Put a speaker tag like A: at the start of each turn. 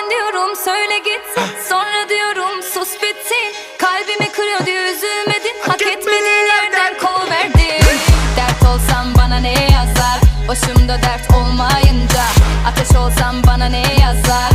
A: sen diyorum söyle gitsin Sonra diyorum sus bitsin. Kalbimi kırıyordu üzülmedin. Hak etmediğin yerden kol verdin. Dert olsam bana ne yazar? Başımda dert olmayınca. Ateş olsam bana ne yazar?